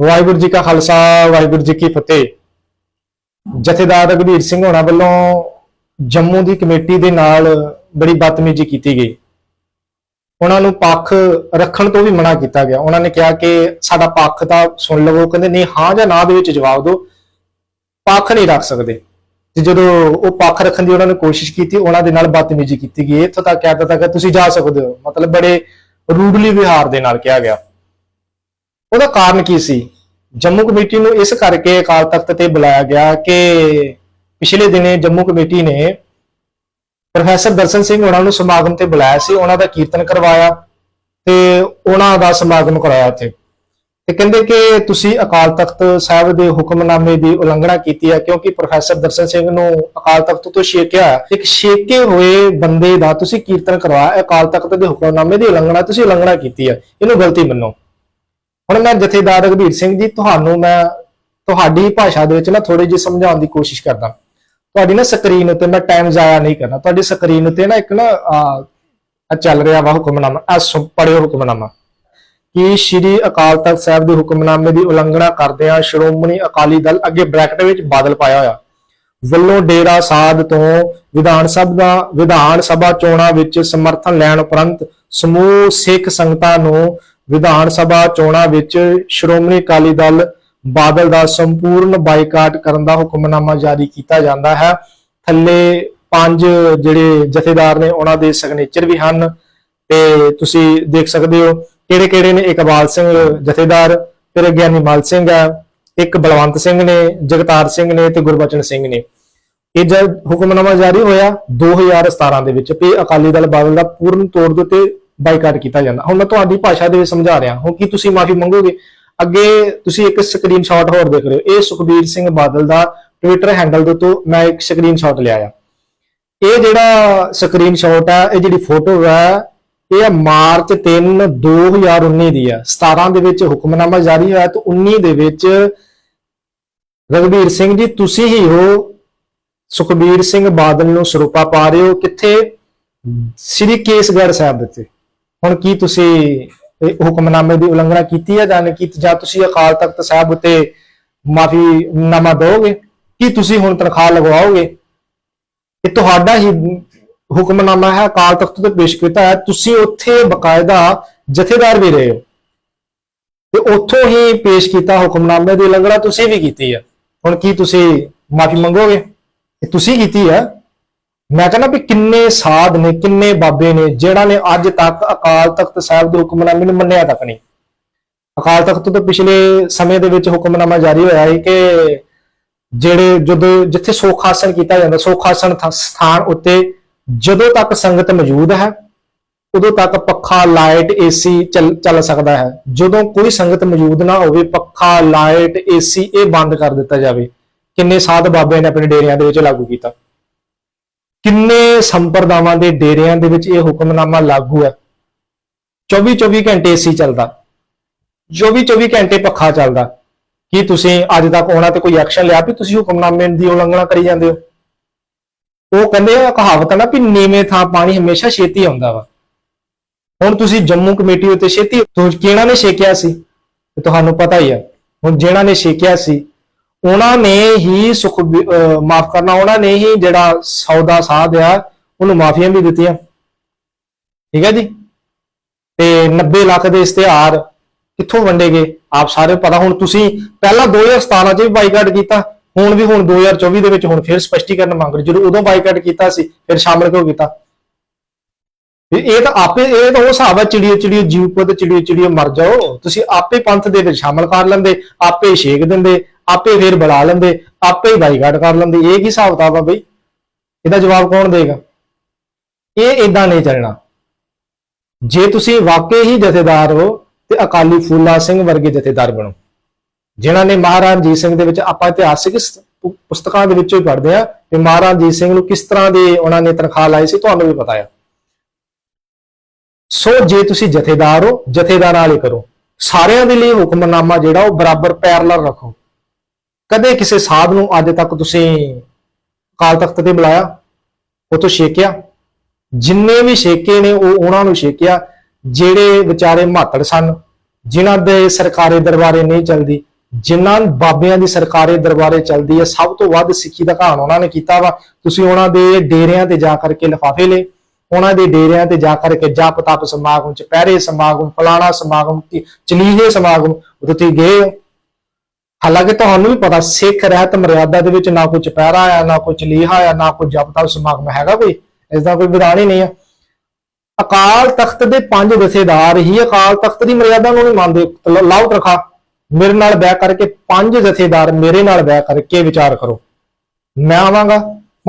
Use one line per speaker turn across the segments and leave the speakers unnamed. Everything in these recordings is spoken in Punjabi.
ਵਾਹਿਗੁਰੂ ਜੀ ਕਾ ਖਾਲਸਾ, ਵਾਹਿਗੁਰੂ ਜੀ ਕੀ ਫਤਿਹ। ਜਥੇਦਾਰ ਰਘਬੀਰ ਸਿੰਘ ਹੋਣਾ ਵੱਲੋਂ ਜੰਮੂ ਦੀ ਕਮੇਟੀ ਦੇ ਨਾਲ ਬੜੀ ਬਦਤਮੀਜ਼ੀ ਕੀਤੀ ਗਈ। ਉਹਨਾਂ ਨੂੰ ਪੱਖ ਰੱਖਣ ਤੋਂ ਵੀ ਮਨਾ ਕੀਤਾ ਗਿਆ। ਉਹਨਾਂ ਨੇ ਕਿਹਾ ਕਿ ਸਾਡਾ ਪੱਖ ਤਾਂ ਸੁਣ ਲਵੋ ਕਹਿੰਦੇ, ਨਹੀਂ, ਹਾਂ ਜਾਂ ਨਾ ਦੇ ਵਿੱਚ ਜਵਾਬ ਦਿਓ। ਪੱਖ ਨਹੀਂ ਰੱਖ ਸਕਦੇ। ਤੇ ਜਦੋਂ ਉਹ ਪੱਖ ਰੱਖਣ ਦੀ ਉਹਨਾਂ ਨੇ ਕੋਸ਼ਿਸ਼ ਕੀਤੀ, ਉਹਨਾਂ ਦੇ ਨਾਲ ਬਦਤਮੀਜ਼ੀ ਕੀਤੀ ਗਈ। ਇੱਥੋਂ ਤੱਕ ਕਹਿ ਦਿੱਤਾ ਕਿ ਤੁਸੀਂ ਜਾ ਸਕਦੇ ਹੋ। ਮਤਲਬ ਬੜੇ ਰੂਡਲੀ ਵਿਹਾਰ ਦੇ ਨਾਲ ਕਿਹਾ ਗਿਆ। ਉਹਦਾ ਕਾਰਨ ਕੀ ਸੀ? ਜੰਮੂ ਕਮੇਟੀ ਨੂੰ ਇਸ ਕਰਕੇ ਅਕਾਲ ਤਖਤ ਤੇ ਬੁਲਾਇਆ ਗਿਆ ਕਿ ਪਿਛਲੇ ਦਿਨੇ ਜੰਮੂ ਕਮੇਟੀ ਨੇ ਪ੍ਰੋਫੈਸਰ ਦਰਸ਼ਨ ਸਿੰਘ ਉਹਨਾਂ ਨੂੰ ਸਮਾਗਮ ਤੇ ਬੁਲਾਇਆ ਸੀ, ਉਹਨਾਂ ਦਾ ਕੀਰਤਨ ਕਰਵਾਇਆ ਤੇ ਉਹਨਾਂ ਦਾ ਸਮਾਗਮ ਕਰਾਇਆ ਉੱਥੇ। ਤੇ ਕਹਿੰਦੇ ਕਿ ਤੁਸੀਂ ਅਕਾਲ ਤਖਤ ਸਾਹਿਬ ਦੇ ਹੁਕਮਨਾਮੇ ਦੀ ਉਲੰਘਣਾ ਕੀਤੀ ਹੈ ਕਿਉਂਕਿ ਪ੍ਰੋਫੈਸਰ ਦਰਸ਼ਨ ਸਿੰਘ ਨੂੰ ਅਕਾਲ ਤਖਤ ਤੋਂ ਛੇਕਿਆ ਇੱਕ ਛੇਕੇ ਹੋਏ ਬੰਦੇ ਦਾ ਤੁਸੀਂ ਕੀਰਤਨ ਕਰਵਾਇਆ, ਅਕਾਲ ਤਖਤ ਦੇ ਹੁਕਮਨਾਮੇ ਦੀ ਉਲੰਘਣਾ, ਤੁਸੀਂ ਉਲੰਘਣਾ ਕੀਤੀ ਹੈ। ਇਹਨੂੰ ਗਲਤੀ ਮੰਨੋ। ਹੁਣ ਮੈਂ ਜਥੇਦਾਰ ਰਘਬੀਰ ਸਿੰਘ ਜੀ, ਤੁਹਾਨੂੰ ਮੈਂ ਤੁਹਾਡੀ ਭਾਸ਼ਾ ਦੇ ਵਿੱਚ ਨਾ ਥੋੜੀ ਜਿਹੀ ਸਮਝਾਉਣ ਦੀ ਕੋਸ਼ਿਸ਼ ਕਰਦਾ। ਤੁਹਾਡੀ ਨਾ ਸਕਰੀਨ ਉੱਤੇ ਮੈਂ ਟਾਈਮ ਜ਼ਾਇਆ ਨਹੀਂ ਕਰਨਾ। ਤੁਹਾਡੀ ਸਕਰੀਨ ਉੱਤੇ ਨਾ ਇੱਕ ਨਾ, ਆ ਚੱਲ ਰਿਹਾ ਵਾ ਹੁਕਮਨਾਮਾ, ਆ ਪੜਿਓ ਹੁਕਮਨਾਮਾ। ਕਿ ਸ਼੍ਰੀ ਅਕਾਲ ਤਖਤ ਸਾਹਿਬ ਦੇ ਹੁਕਮਨਾਮੇ ਦੀ ਉਲੰਘਣਾ ਕਰਦਿਆਂ ਸ਼੍ਰੋਮਣੀ ਅਕਾਲੀ ਦਲ ਅੱਗੇ ਬ੍ਰੈਕਟ ਵਿੱਚ ਬਾਦਲ ਪਾਇਆ ਹੋਇਆ। ਵੱਲੋਂ ਡੇਰਾ ਸਾਧ ਤੋਂ ਵਿਧਾਨ ਸਭਾ ਵਿਧਾਨ ਸਭਾ ਚੋਣਾਂ ਵਿੱਚ ਸਮਰਥਨ ਲੈਣ ਉਪਰੰਤ ਸਮੂਹ ਸਿੱਖ ਸੰਗਤਾਂ ਨੂੰ ਵਿਧਾਨ ਸਭਾ ਚੋਣਾਂ ਵਿੱਚ ਸ਼੍ਰੋਮਣੀ ਅਕਾਲੀ ਦਲ ਬਾਦਲ ਦਾ ਸੰਪੂਰਨ ਬਾਈਕਾਟ ਕਰਨ ਦਾ ਹੁਕਮਨਾਮਾ ਜਾਰੀ ਕੀਤਾ ਜਾਂਦਾ ਹੈ। ਥੱਲੇ ਪੰਜ ਜਿਹੜੇ ਜਥੇਦਾਰ ਨੇ, ਉਹਨਾਂ ਦੇ ਸਿਗਨੇਚਰ ਵੀ ਹਨ। ਤੇ ਤੁਸੀਂ ਦੇਖ ਸਕਦੇ ਹੋ ਕਿਹੜੇ ਕਿਹੜੇ ਨੇ? ਇਕਬਾਲ ਸਿੰਘ ਜਥੇਦਾਰ, ਫਿਰ ਗਿਆਨੀ ਮਾਲ ਸਿੰਘ ਹੈ, ਇੱਕ ਬਲਵੰਤ ਸਿੰਘ ਨੇ, ਜਗਤਾਰ ਸਿੰਘ ਨੇ ਤੇ ਗੁਰਬਚਨ ਸਿੰਘ ਨੇ। ਇਹ ਜਦ ਹੁਕਮਨਾਮਾ ਜਾਰੀ ਹੋਇਆ 2017 ਦੇ ਵਿੱਚ ਵੀ ਅਕਾਲੀ ਦਲ ਬਾਦਲ ਦਾ ਪੂਰਨ ਤੌਰ ਦੇ ਉੱਤੇ ਬਾਈਕਾਟ ਕੀਤਾ ਜਾਂਦਾ। ਹੁਣ ਮੈਂ ਤੁਹਾਡੀ ਭਾਸ਼ਾ ਦੇ ਵਿੱਚ ਸਮਝਾ ਰਿਹਾ ਹੁਣ ਕੀ ਤੁਸੀਂ ਮਾਫੀ ਮੰਗੋਗੇ। ਅੱਗੇ ਤੁਸੀਂ ਇੱਕ ਸਕਰੀਨਸ਼ਾਟ ਹੋਰ ਦੇਖ ਰਹੇ ਹੋ। ਇਹ ਸੁਖਬੀਰ ਸਿੰਘ ਬਾਦਲ ਦਾ ਟਵਿੱਟਰ ਹੈਂਡਲ ਦੇ ਉੱਤੋਂ ਮੈਂ ਇੱਕ ਸਕਰੀਨਸ਼ਾਟ ਲਿਆ ਆ। ਇਹ ਜਿਹੜਾ ਸਕਰੀਨਸ਼ਾਟ ਹੈ ਇਹ ਜਿਹੜੀ ਫੋਟੋ ਹੈ ਇਹ ਹੈ ਮਾਰਚ 3 2019 ਦੀ ਹੈ 17 ਦੇ ਵਿੱਚ ਹੁਕਮਨਾਮਾ ਜਾਰੀ ਹੋਇਆ ਤੇ 19 ਦੇ ਵਿੱਚ ਰਘਬੀਰ ਸਿੰਘ ਜੀ ਤੁਸੀਂ ਹੀ ਹੋ ਸੁਖਬੀਰ ਸਿੰਘ ਬਾਦਲ ਨੂੰ ਸਰੂਪਾ ਪਾ ਰਹੇ ਹੋ ਕਿੱਥੇ? ਸ੍ਰੀ ਕੇਸਗੜ੍ਹ ਸਾਹਿਬ ਵਿੱਚ ਹੁਣ ਕੀ ਤੁਸੀਂ ਇਹ ਹੁਕਮਨਾਮੇ ਦੀ ਉਲੰਘਣਾ ਕੀਤੀ ਹੈ ਜਾਂ ਨਹੀਂ ਕੀਤੀ? ਜਾਂ ਤੁਸੀਂ ਅਕਾਲ ਤਖਤ ਸਾਹਿਬ ਉਤੇ ਮਾਫੀ ਨਾਮਾ ਦਿਓਗੇ ਕੀ ਤੁਸੀਂ ਹੁਣ ਤਨਖਾਹ ਲਗਵਾਓਗੇ? ਇਹ ਤੁਹਾਡਾ ਹੀ ਹੁਕਮਨਾਮਾ ਹੈ, ਅਕਾਲ ਤਖਤ ਤੇ ਪੇਸ਼ ਕੀਤਾ ਹੈ। ਤੁਸੀਂ ਉੱਥੇ ਬਕਾਇਦਾ ਜਥੇਦਾਰ ਵੀ ਰਹੇ ਹੋ। ਤੇ ਉੱਥੋਂ ਹੀ ਪੇਸ਼ ਕੀਤਾ ਹੁਕਮਨਾਮੇ ਦੀ ਉਲੰਘਣਾ ਤੁਸੀਂ ਵੀ ਕੀਤੀ ਹੈ। ਹੁਣ ਕੀ ਤੁਸੀਂ ਮਾਫੀ ਮੰਗੋਗੇ? ਇਹ ਤੁਸੀਂ ਕੀਤੀ ਹੈ। ਮੈਂ ਕਹਿੰਦਾ ਵੀ ਕਿੰਨੇ ਸਾਧ ਨੇ, ਕਿੰਨੇ ਬਾਬੇ ਨੇ, ਜਿਹੜਾ ਨੇ ਅੱਜ ਤੱਕ ਅਕਾਲ ਤਖਤ ਸਾਹਿਬ ਦੇ ਹੁਕਮਨਾਮੇ ਨੂੰ ਮੰਨਿਆ ਤੱਕ ਨਹੀਂ। ਅਕਾਲ ਤਖਤ ਤੋਂ ਪਿਛਲੇ ਸਮੇਂ ਦੇ ਵਿੱਚ ਹੁਕਮਨਾਮਾ ਜਾਰੀ ਹੋਇਆ ਹੈ ਕਿ ਜਿਹੜੇ ਜਦੋਂ ਜਿੱਥੇ ਸੋਖਾਸਨ ਕੀਤਾ ਜਾਂਦਾ, ਸੋਖਾਸਨ ਥ- ਸਥਾਨ ਉੱਤੇ ਜਦੋਂ ਤੱਕ ਸੰਗਤ ਮੌਜੂਦ ਹੈ, ਉਦੋਂ ਤੱਕ ਪੱਖਾ, ਲਾਈਟ ਏਸੀ ਚੱਲ ਚੱਲ ਸਕਦਾ ਹੈ। ਜਦੋਂ ਕੋਈ ਸੰਗਤ ਮੌਜੂਦ ਨਾ ਹੋਵੇ, ਪੱਖਾ, ਲਾਈਟ ਏਸੀ ਇਹ ਬੰਦ ਕਰ ਦਿੱਤਾ ਜਾਵੇ। ਕਿੰਨੇ ਸਾਧ ਬਾਬਿਆਂ ਨੇ ਆਪਣੇ ਡੇਰਿਆਂ ਦੇ ਵਿੱਚ ਲਾਗੂ ਕੀਤਾ। ਕਿੰਨੇ ਸੰਪਰਦਾਵਾਂ ਦੇ ਡੇਰਿਆਂ ਦੇ ਵਿੱਚ ਇਹ ਹੁਕਮਨਾਮਾ ਲਾਗੂ ਹੈ? 24 24 ਘੰਟੇ ਏਸੀ ਚੱਲਦਾ। 24 24 ਘੰਟੇ ਪੱਖਾ ਚੱਲਦਾ। ਕੀ ਤੁਸੀਂ ਅੱਜ ਤੱਕ ਉਹਨਾਂ ਤੇ ਕੋਈ ਐਕਸ਼ਨ ਲਿਆ ਵੀ ਤੁਸੀਂ ਹੁਕਮਨਾਮੇ ਦੀ ਉਲੰਘਣਾ ਕਰੀ ਜਾਂਦੇ ਹੋ? ਉਹ ਕਹਿੰਦੇ ਆ, ਕਹਾਵਤ ਹੈ ਨਾ ਵੀ ਨੀਵੇਂ ਥਾਂ ਪਾਣੀ ਹਮੇਸ਼ਾ ਛੇਤੀ ਆਉਂਦਾ ਵਾ। ਹੁਣ ਤੁਸੀਂ ਜੰਮੂ ਕਮੇਟੀ ਉੱਤੇ ਛੇਤੀ ਤੋਂ ਕਿਹਨਾਂ ਨੇ ਛੇਕਿਆ ਸੀ? ਤੁਹਾਨੂੰ ਪਤਾ ਹੀ ਆ ਹੁਣ ਜਿਹਨਾਂ ਨੇ ਛੇਕਿਆ ਸੀ ਉਹਨਾਂ ਨੇ ਹੀ ਸੁਖ ਮਾਫ ਕਰਨਾ, ਉਹਨਾਂ ਨੇ ਹੀ ਜਿਹੜਾ ਸੌਦਾ ਸਾਧ ਆ, ਉਹਨੂੰ ਮਾਫੀਆਂ ਵੀ ਦਿੱਤੀਆਂ। ਠੀਕ ਹੈ ਜੀ? ਤੇ 90 ਲੱਖ ਦੇ ਇਸ਼ਤਿਹਾਰ ਕਿੱਥੋਂ ਵੰਡੇ ਗਏ? ਆਪ ਸਾਰੇ ਪਤਾ। ਹੁਣ ਤੁਸੀਂ ਪਹਿਲਾਂ 2017 ਚ ਵੀ ਬਾਈਕਾਟ ਕੀਤਾ, ਹੁਣ ਵੀ ਹੁਣ 2024 ਦੇ ਵਿੱਚ ਹੁਣ ਫਿਰ ਸਪਸ਼ਟੀਕਰਨ ਮੰਗ ਰਹੇ। ਜਦੋਂ ਉਦੋਂ ਬਾਈਕਾਟ ਕੀਤਾ ਸੀ, ਫਿਰ ਸ਼ਾਮਲ ਕਿਉਂ ਕੀਤਾ? ਇਹ ਤਾਂ ਆਪੇ, ਇਹ ਤਾਂ ਉਹ ਹਿਸਾਬ ਹੈ ਚਿੜੀਓ ਚਿੜੀਓ ਜੀਵ ਪੁੱਤ, ਚਿੜੀਓ ਚਿੜੀਓ ਮਰ ਜਾਓ। ਤੁਸੀਂ ਆਪੇ ਪੰਥ ਦੇ ਵਿੱਚ ਸ਼ਾਮਲ ਕਰ ਲੈਂਦੇ, ਆਪੇ ਛੇਕ ਦਿੰਦੇ ਆਪੇ ਫਿਰ ਬੁਲਾ ਲੈਂਦੇ, ਆਪੇ ਹੀ ਬਾਈਕਾਟ ਕਰ ਲੈਂਦੇ। ਇਹ ਕੀ ਹਿਸਾਬ ਕਿਤਾਬ ਆ ਬਈ? ਇਹਦਾ ਜਵਾਬ ਕੌਣ ਦੇਗਾ? ਇਹ ਇਦਾਂ ਨਹੀਂ ਚੱਲਣਾ। ਜੇ ਤੁਸੀਂ ਵਾਕਈ ਹੀ ਜਥੇਦਾਰ ਹੋ ਤੇ ਅਕਾਲੀ ਫੂਲਾ ਸਿੰਘ ਵਰਗੇ ਜਥੇਦਾਰ ਬਣੋ। ਜਿਨ੍ਹਾਂ ਨੇ ਮਹਾਰਾਜ ਰਣਜੀਤ ਸਿੰਘ ਦੇ ਵਿੱਚ ਆਪਾਂ ਇਤਿਹਾਸਿਕ ਪੁਸਤਕਾਂ ਦੇ ਵਿੱਚੋਂ ਹੀ ਪੜ੍ਹਦੇ ਆ ਕਿ ਮਹਾਰਾਜ ਜੀਤ ਸਿੰਘ ਨੂੰ ਕਿਸ ਤਰ੍ਹਾਂ ਦੇ ਉਹਨਾਂ ਨੇ ਤਨਖਾਹ ਲਾਈ ਸੀ, ਤੁਹਾਨੂੰ ਵੀ ਪਤਾ ਆ। ਸੋ ਜੇ ਤੁਸੀਂ ਜਥੇਦਾਰ ਹੋ, ਜਥੇਦਾਰ ਵਾਲੇ ਕਰੋ। ਸਾਰਿਆਂ ਦੇ ਲਈ ਹੁਕਮਨਾਮਾ ਜਿਹੜਾ ਉਹ ਬਰਾਬਰ ਪੈਰਲਲ ਰੱਖੋ। ਕਦੇ ਕਿਸੇ ਸਾਧ ਨੂੰ ਅੱਜ ਤੱਕ ਤੁਸੀਂ ਅਕਾਲ ਤਖਤ ਤੇ ਬੁਲਾਇਆ? ਉਹ ਤੋਂ ਛੇਕਿਆ? ਜਿੰਨੇ ਵੀ ਛੇਕੇ ਨੇ, ਉਹ ਉਹਨਾਂ ਨੂੰ ਛੇਕਿਆ, ਜਿਹੜੇ ਵਿਚਾਰੇ ਮਾਤੜ ਸਨ, ਜਿਨ੍ਹਾਂ ਦੇ ਸਰਕਾਰੀ ਦਰਬਾਰੇ ਨਹੀਂ ਚੱਲਦੀ, ਜਿਨ੍ਹਾਂ ਬਾਬਿਆਂ ਦੀ ਸਰਕਾਰੀ ਦਰਬਾਰੇ ਚੱਲਦੀ ਹੈ, ਸਭ ਤੋਂ ਵੱਧ ਸਿੱਖੀ ਦਾ ਕਹਾਣ ਉਹਨਾਂ ਨੇ ਕੀਤਾ ਵਾ। ਤੁਸੀਂ ਉਹਨਾਂ ਦੇ ਡੇਰਿਆਂ ਤੇ ਜਾ ਕਰਕੇ ਲਿਫਾਫੇ ਲੈ ਉਹਨਾਂ ਦੇ ਡੇਰਿਆਂ ਤੇ ਜਾ ਕਰਕੇ ਜਾਪ ਤਪ ਸਮਾਗਮ ਚ ਪਹਿਰੇ ਸਮਾਗਮ, ਫਲਾਣਾ ਸਮਾਗਮ, ਚਲੀਹੇ ਸਮਾਗਮ ਉਦੋਂ ਤੁਸੀਂ ਗਏ ਹਾਲਾਂਕਿ ਤੁਹਾਨੂੰ ਵੀ ਪਤਾ ਸਿੱਖ ਰਹਿਤ ਮਰਿਆਦਾ ਦੇ ਵਿੱਚ ਨਾ ਕੋਈ ਚਪਹਿਰਾ ਆ ਨਾ ਕੋਈ ਚਲੀਹਾ ਆ ਨਾ ਕੋਈ ਜਪ ਤਪ ਸਮਾਗਮ ਹੈਗਾ ਕੋਈ ਇਸ ਦਾ ਕੋਈ ਵਿਧਾਨ ਹੀ ਨਹੀਂ ਆ। ਅਕਾਲ ਤਖਤ ਦੇ ਪੰਜ ਜਥੇਦਾਰ ਹੀ ਅਕਾਲ ਤਖਤ ਦੀ ਮਰਿਆਦਾ ਨੂੰ ਨਹੀਂ ਮੰਨਦੇ, ਲ- ਲਾਉਟ ਰਖਾ ਮੇਰੇ ਨਾਲ ਬਹਿ ਕਰਕੇ ਪੰਜ ਜਥੇਦਾਰ ਮੇਰੇ ਨਾਲ ਬਹਿ ਕਰਕੇ ਵਿਚਾਰ ਕਰੋ। ਮੈਂ ਆਵਾਂਗਾ,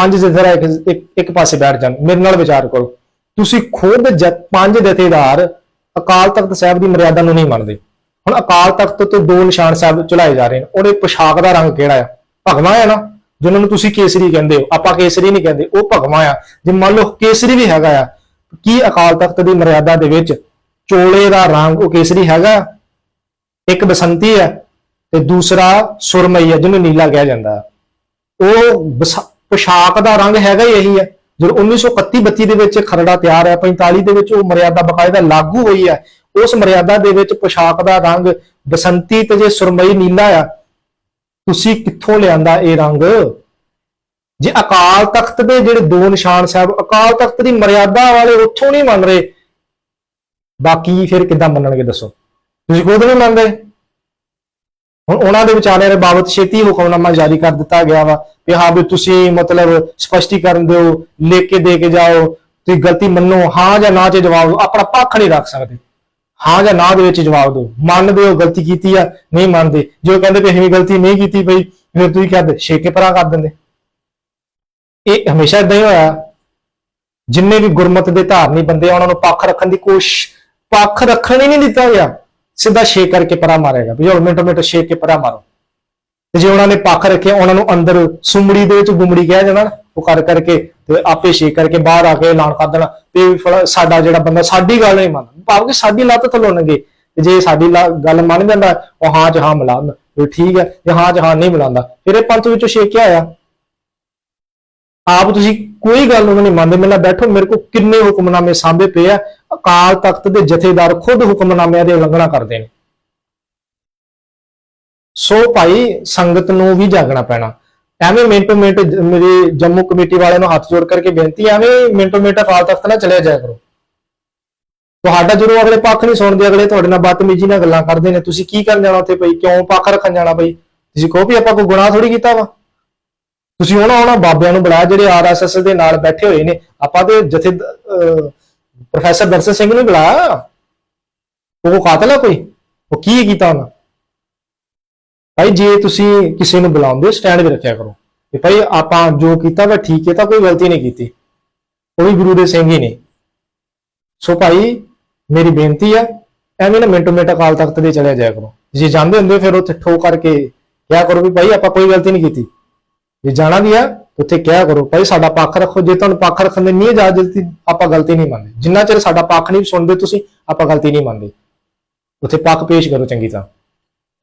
ਪੰਜ ਜਥੇਦਾਰ ਇੱਕ- ਇੱਕ ਇੱਕ ਪਾਸੇ ਬੈਠ ਜਾਣ, ਮੇਰੇ ਨਾਲ ਵਿਚਾਰ ਕਰੋ। ਤੁਸੀਂ ਖੁਦ ਜ- ਪੰਜ ਜਥੇਦਾਰ ਅਕਾਲ ਤਖਤ ਸਾਹਿਬ ਦੀ ਮਰਿਆਦਾ ਨੂੰ ਨਹੀਂ ਮੰਨਦੇ। ਹੁਣ ਅਕਾਲ ਤਖਤ ਤੋਂ ਦੋ ਨਿਸ਼ਾਨ ਸਾਹਿਬ ਚਲਾਏ ਜਾ ਰਹੇ ਨੇ। ਉਹਦੇ ਪੋਸ਼ਾਕ ਦਾ ਰੰਗ ਕਿਹੜਾ ਆ? ਭਗਵਾ ਆ ਨਾ, ਜਿਹਨਾਂ ਨੂੰ ਤੁਸੀਂ ਕੇਸਰੀ ਕਹਿੰਦੇ ਹੋ। ਆਪਾਂ ਕੇਸਰੀ ਨਹੀਂ ਕਹਿੰਦੇ, ਉਹ ਭਗਵਾ ਆ। ਜੇ ਮੰਨ ਲਓ ਕੇਸਰੀ ਵੀ ਹੈਗਾ ਆ, ਕੀ ਅਕਾਲ ਤਖਤ ਦੀ ਮਰਿਆਦਾ ਦੇ ਵਿੱਚ ਚੋਲੇ ਦਾ ਰੰਗ ਉਹ ਕੇਸਰੀ ਹੈਗਾ? ਇੱਕ ਬਸੰਤੀ ਹੈ ਤੇ ਦੂਸਰਾ ਸੁਰਮਈ ਹੈ ਜਿਹਨੂੰ ਨੀਲਾ ਕਿਹਾ ਜਾਂਦਾ ਹੈ। ਉਹ ਬਸ- ਪੋਸ਼ਾਕ ਦਾ ਰੰਗ ਹੈਗਾ ਹੀ ਇਹੀ ਹੈ ਜਦੋਂ 1931 32 ਦੇ ਵਿੱਚ ਖਰੜਾ ਤਿਆਰ ਹੈ 45 ਦੇ ਵਿੱਚ ਉਹ ਮਰਿਆਦਾ ਬਕਾਇਦਾ ਲਾਗੂ ਹੋਈ ਹੈ ਉਸ ਮਰਿਆਦਾ ਦੇ ਵਿੱਚ ਪੋਸ਼ਾਕ ਦਾ ਰੰਗ ਬਸੰਤੀ ਤੇ ਜੇ ਸੁਰਮਈ ਨੀਲਾ ਆ, ਤੁਸੀਂ ਕਿੱਥੋਂ ਲਿਆਂਦਾ ਇਹ ਰੰਗ? ਜੇ ਅਕਾਲ ਤਖਤ ਦੇ ਜਿਹੜੇ ਦੋ ਨਿਸ਼ਾਨ ਸਾਹਿਬ, ਅਕਾਲ ਤਖਤ ਦੀ ਮਰਿਆਦਾ ਵਾਲੇ ਉੱਥੋਂ ਨਹੀਂ ਮੰਨ ਰਹੇ, ਬਾਕੀ ਫਿਰ ਕਿੱਦਾਂ ਮੰਨਣਗੇ ਦੱਸੋ? ਤੁਸੀਂ ਖੁਦ ਨਹੀਂ ਮੰਨਦੇ? ਹੁਣ ਉਹਨਾਂ ਦੇ ਵਿਚਾਰਿਆਂ ਦੇ ਬਾਬਤ ਛੇਤੀ ਹੁਕਮਨਾਮਾ ਜਾਰੀ ਕਰ ਦਿੱਤਾ ਗਿਆ ਵਾ ਕਿ ਹਾਂ ਵੀ ਤੁਸੀਂ ਮਤਲਬ ਸਪਸ਼ਟੀਕਰਨ ਦਿਓ, ਲਿਖ ਕੇ ਦੇ ਕੇ ਜਾਓ, ਤੁਸੀਂ ਗਲਤੀ ਮੰਨੋ, ਹਾਂ ਜਾਂ ਨਾ ਚ ਜਵਾਬ ਆਪਣਾ ਪੱਖ ਨਹੀਂ ਰੱਖ ਸਕਦੇ। ਹਾਂ ਜਾਂ ਨਾ ਦੇ ਵਿੱਚ ਜਵਾਬ ਦਿਓ। ਮੰਨਦੇ ਹੋ ਗਲਤੀ ਕੀਤੀ ਆ, ਨਹੀਂ ਮੰਨਦੇ। ਜੇ ਉਹ ਕਹਿੰਦੇ ਵੀ ਅਸੀਂ ਗਲਤੀ ਨਹੀਂ ਕੀਤੀ ਪਈ, ਫਿਰ ਤੁਸੀਂ ਕਹਿੰਦੇ, ਛੇਕੇ ਪਰਾਂ ਕਰ ਦਿੰਦੇ। ਇਹ ਹਮੇਸ਼ਾ ਇਦਾਂ ਹੀ ਹੋਇਆ। ਜਿੰਨੇ ਵੀ ਗੁਰਮਤ ਦੇ ਧਾਰਨੀ ਬੰਦੇ ਆ, ਉਹਨਾਂ ਨੂੰ ਪੱਖ ਰੱਖਣ ਦੀ ਕੋਸ਼ਿਸ਼, ਪੱਖ ਰੱਖਣ ਹੀ ਨਹੀਂ ਦਿੱਤਾ ਗਿਆ ਸਿੱਧਾ ਛੇਕ ਕਰਕੇ ਪਰਾਂ ਮਾਰੇਗਾ ਵੀ ਹੁਣ ਮਿੰਟੋ ਮਿੰਟ ਛੇਕ ਕੇ ਪਰਾਂ ਮਾਰੋ। ਤੇ ਜੇ ਉਹਨਾਂ ਨੇ ਪੱਖ ਰੱਖਿਆ, ਉਹਨਾਂ ਨੂੰ ਅੰਦਰ ਸੁੰਮੜੀ ਦੇ ਵਿੱਚ ਗੁੰਮੜੀ ਕਿਹਾ ਜਾਣਾ ਨਾ। ਉਹ ਕਰ ਕਰਕੇ ਤੇ ਆਪੇ ਛੇਕ ਕਰਕੇ ਬਾਹਰ ਆ ਕੇ ਐਲਾਨ ਕਰ ਦੇਣਾ। ਤੇ ਫਲਾ- ਸਾਡਾ ਜਿਹੜਾ ਬੰਦਾ, ਸਾਡੀ ਗੱਲ ਨਹੀਂ ਮੰਨਦਾ। ਭਾਵ ਕਿ ਸਾਡੀ ਲੱਤ ਥਲੋਣਗੇ ਤੇ ਜੇ ਸਾਡੀ ਲ- ਗੱਲ ਮੰਨ ਜਾਂਦਾ, ਉਹ ਹਾਂ ਚ ਹਾਂ ਮਿਲਾਉਂਦਾ। ਵੀ ਠੀਕ ਹੈ, ਜੇ ਹਾਂ ਚ ਹਾਂ ਨਹੀਂ ਮਿਲਾਉਂਦਾ, ਫਿਰ ਇਹ ਪੰਥ ਵਿੱਚੋਂ ਛੇਕ ਆਇਆ? ਆਪ ਤੁਸੀਂ ਕੋਈ ਗੱਲ ਨੂੰ ਨਹੀਂ ਮੰਨਦੇ ਮੇਰੇ ਨਾਲ ਬੈਠੋ, ਮੇਰੇ ਕੋਲ ਕਿੰਨੇ ਹੁਕਮਨਾਮੇ ਸਾਂਭੇ ਪਏ ਆ। ਅਕਾਲ ਤਖਤ ਦੇ ਜਥੇਦਾਰ ਖੁਦ ਹੁਕਮਨਾਮਿਆਂ ਦੀ ਉਲੰਘਣਾ ਕਰਦੇ ਨੇ। ਸੋ ਭਾਈ ਸੰਗਤ ਨੂੰ ਵੀ ਜਾਗਣਾ ਪੈਣਾ। ਐਵੇਂ ਮਿੰਟੋ ਮਿੰਟ ਮੇਰੀ ਜੰਮੂ ਕਮੇਟੀ ਵਾਲਿਆਂ ਨੂੰ ਹੱਥ ਜੋੜ ਕਰਕੇ ਬੇਨਤੀ ਐਵੇਂ ਮਿੰਟੋ ਮਿੰਟ ਅਕਾਲ ਤਖਤ ਨਾਲ ਚਲੇ ਜਾਇਆ ਕਰੋ। ਤੁਹਾਡਾ ਜਦੋਂ ਅਗਲੇ ਪੱਖ ਨਹੀਂ ਸੁਣਦੇ, ਅਗਲੇ ਤੁਹਾਡੇ ਨਾਲ ਬਦਤਮੀਜ਼ੀ ਨਾਲ ਗੱਲਾਂ ਕਰਦੇ ਨੇ, ਤੁਸੀਂ ਕੀ ਕਰਨ ਜਾਣਾ ਉੱਥੇ ਭਈ ਕਿਉਂ ਪੱਖ ਰੱਖਣ ਜਾਣਾ ਭਈ ਤੁਸੀਂ ਕਹੋ ਵੀ ਆਪਾਂ ਕੋਈ ਗੁਨਾਹ ਥੋੜੀ ਕੀਤਾ ਵਾ। ਤੁਸੀਂ ਉਹਨਾਂ ਉਹਨਾਂ ਬਾਬਿਆਂ ਨੂੰ ਬੁਲਾਇਆ ਜਿਹੜੇ ਆਰਐਸਐਸ ਦੇ ਨਾਲ ਬੈਠੇ ਹੋਏ ਨੇ, ਆਪਾਂ ਤੇ ਜਥੇ ਪ੍ਰੋਫੈਸਰ ਦਰਸ਼ਨ ਸਿੰਘ ਨੂੰ ਬੁਲਾਇਆ। ਉਹ ਕਾਤਲ ਆ ਕੋਈ? ਉਹ ਕੀ ਕੀਤਾ ਉਹਨਾਂ? ਭਾਈ ਜੇ ਤੁਸੀਂ ਕਿਸੇ ਨੂੰ ਬੁਲਾਉਂਦੇ ਹੋ ਸਟੈਂਡ ਵੀ ਰੱਖਿਆ ਕਰੋ। ਕਿ ਭਾਈ ਆਪਾਂ ਜੋ ਕੀਤਾ ਵਾ ਠੀਕ ਹੈ, ਤਾਂ ਕੋਈ ਗਲਤੀ ਨਹੀਂ ਕੀਤੀ। ਉਹ ਵੀ ਗੁਰੂ ਦੇ ਸਿੰਘ ਹੀ ਨੇ। ਸੋ ਭਾਈ, ਮੇਰੀ ਬੇਨਤੀ ਹੈ ਐਵੇਂ ਨਾ ਮਿੰਟੋ ਮਿੰਟ ਅਕਾਲ ਤਖਤ ਦੇ ਚਲੇ ਜਾਇਆ ਕਰੋ। ਜੇ ਜਾਂਦੇ ਹੁੰਦੇ ਫਿਰ ਉੱਥੇ ਠੋ ਕਰਕੇ ਕਿਹਾ ਕਰੋ ਵੀ ਭਾਈ ਆਪਾਂ ਕੋਈ ਗਲਤੀ ਨਹੀਂ ਕੀਤੀ। ਜੇ ਜਾਣਾ ਵੀ ਆ ਉੱਥੇ ਕਿਹਾ ਕਰੋ, ਭਾਈ ਸਾਡਾ ਪੱਖ ਰੱਖੋ, ਜੇ ਤੁਹਾਨੂੰ ਪੱਖ ਰੱਖਣ ਦੀ ਨਹੀਂ ਇਜਾਜ਼ਤ ਦਿੱਤੀ, ਆਪਾਂ ਗਲਤੀ ਨਹੀਂ ਮੰਨਦੇ। ਜਿੰਨਾ ਚਿਰ ਸਾਡਾ ਪੱਖ ਨਹੀਂ ਸੁਣਦੇ ਤੁਸੀਂ, ਆਪਾਂ ਗਲਤੀ ਨਹੀਂ ਮੰਨਦੇ। ਉੱਥੇ ਪੱਖ ਪੇਸ਼ ਕਰੋ ਚੰਗੀ ਤਰ੍ਹਾਂ।